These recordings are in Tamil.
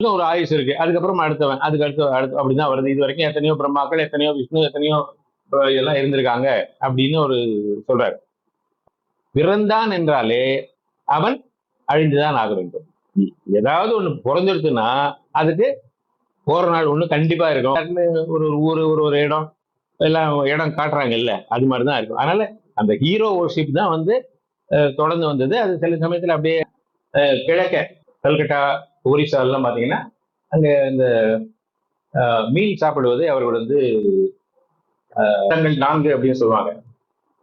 இன்னும் ஒரு ஆயுஷ் இருக்கு. அதுக்கப்புறம் அடுத்தவன். அதுக்கு அடுத்து அடுத்து அப்படிதான் வருது. இது வரைக்கும் எத்தனையோ பிரம்மாக்கள் எத்தனையோ விஷ்ணு எத்தனையோ எல்லாம் இருந்திருக்காங்க அப்படின்னு ஒரு சொல்றாரு. பிறந்தான் என்றாலே அவன் அழிந்துதான் ஆக வேண்டும். ஏதாவது ஒண்ணு பிறந்துடுச்சுன்னா அதுக்கு போற நாள் ஒண்ணு கண்டிப்பா இருக்கும். ஒரு ஒரு ஊர் ஒரு ஒரு இடம் எல்லாம் இடம் காட்டுறாங்க இல்ல அது மாதிரி தான் இருக்கும். அதனால அந்த ஹீரோ ஒர்ஷிப் தான் வந்து அஹ், தொடர்ந்து வந்தது. அது சில சமயத்துல அப்படியே கிழக்க கல்கட்டா ஒரிசா எல்லாம் பாத்தீங்கன்னா அங்க இந்த மீன் சாப்பிடுவது அவர்கள் வந்து தங்கள் நான்கு அப்படின்னு சொல்லுவாங்க.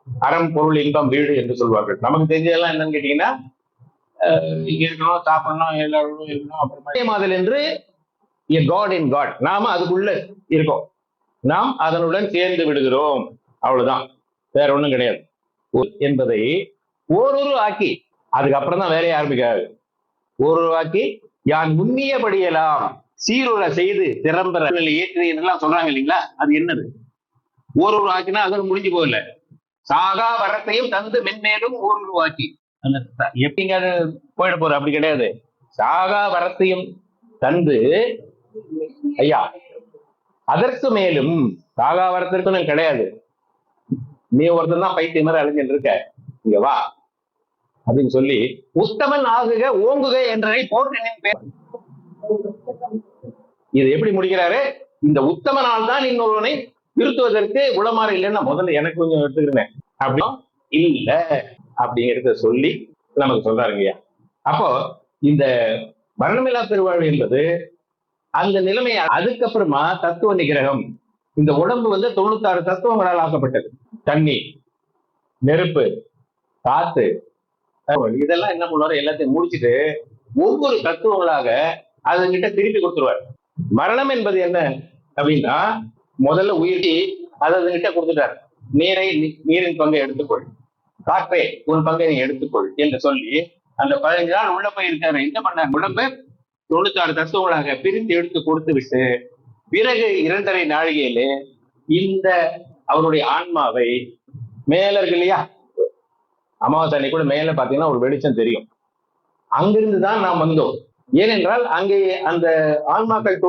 அறம் பொருள் இன்பம் வீடு என்று சொல்வார்கள். நமக்கு தெரிஞ்சதெல்லாம் என்னன்னு கேட்டீங்கன்னா இருக்கணும் சாப்பிடணும் எல்லாரும் இருக்கணும் அப்புறம் அதே மாதிரி என்று ஏ காட் இன் காட் நாம அதுக்குள்ள இருக்கோம். நாம் அதனுடன் சேர்ந்து விடுகிறோம். அவ்வளவுதான். வேற ஒண்ணும் கிடையாது. என்பதை ஓரொரு ஆக்கி அதுக்கப்புறம் தான் வேலையை ஆரம்பிக்காது ஓரொரு ஆக்கி யான் முன்னியபடியெல்லாம் சீருரை செய்து திறம்பெற ஏற்றி என்றெல்லாம் சொல்றாங்க இல்லைங்களா? அது என்னது? ஓரொரு ஆக்கினா அது முடிஞ்சு போகல. சாகா வரத்தையும் தந்து மென்மேலும் ஒரு ஆக்கி அந்த எப்படிங்க அது போயிட போற அப்படி கிடையாது. சாகா வரத்தையும் தந்து ஐயா அதற்கு மேலும் சாகா வரத்திற்கு கிடையாது. நீ ஒருத்தன் தான் பைத்தியம் மாதிரி அழிஞ்சிட்டு இருக்க. இங்க வா. அப்படின்னு சொல்லி உத்தமன் ஆகுக ஓங்குக என்றனை போற்றினின் பேர் இது எப்படி முடிக்கிறாரு இந்த உத்தமனால் தான் இன்னொருவனை திருத்துவதற்கு உளமாறு இல்லைன்னா முதல்ல எனக்கு கொஞ்சம் எடுத்துக்கிறேன். அப்படி இல்ல அப்படிங்கிறத சொல்லி நமக்கு சொல்றாருங்கய்யா அப்போ இந்த மரணமில்லா பெருவாழ்வு என்பது அந்த நிலைமையை அதுக்கப்புறமா தத்துவ நிகிரகம். இந்த உடம்பு வந்து தொண்ணூத்தாறு தத்துவங்களால் ஆக்கப்பட்டது. தண்ணி நெருப்பு காத்து இதெல்லாம் என்ன பண்ணுவாரு? எல்லாத்தையும் முடிச்சிட்டு ஒவ்வொரு தத்துவங்களாக அதன்கிட்ட திருப்பி கொடுத்துருவார். மரணம் என்பது என்ன அப்படின்னா முதல்ல உயிர்த்தி அதை அதன்கிட்ட கொடுத்துட்டார். நீரை நீரின் பங்கை எடுத்துக்கொள். காற்றே உன் பங்கை நீ எடுத்துக்கொள் என்று சொல்லி அந்த பதினஞ்சு நாள் உள்ள போய் இருக்காரு என்ன பண்ணார்? தொண்ணூத்தி தொண்ணூத்தாறு தத்துவங்களாக பிரித்து எடுத்து கொடுத்து விட்டு பிறகு இரண்டரை நாழிகையிலே இந்த அவருடைய ஆன்மாவை மேலர்கள் இல்லையா அமாவாசை அன்னைக்கு கூட மேல பாத்தீங்கன்னா ஒரு வெளிச்சம் தெரியும். அங்கிருந்து தான் நாம் வந்தோம். ஏனென்றால் அங்கே அந்த ஆன்மாக்கள்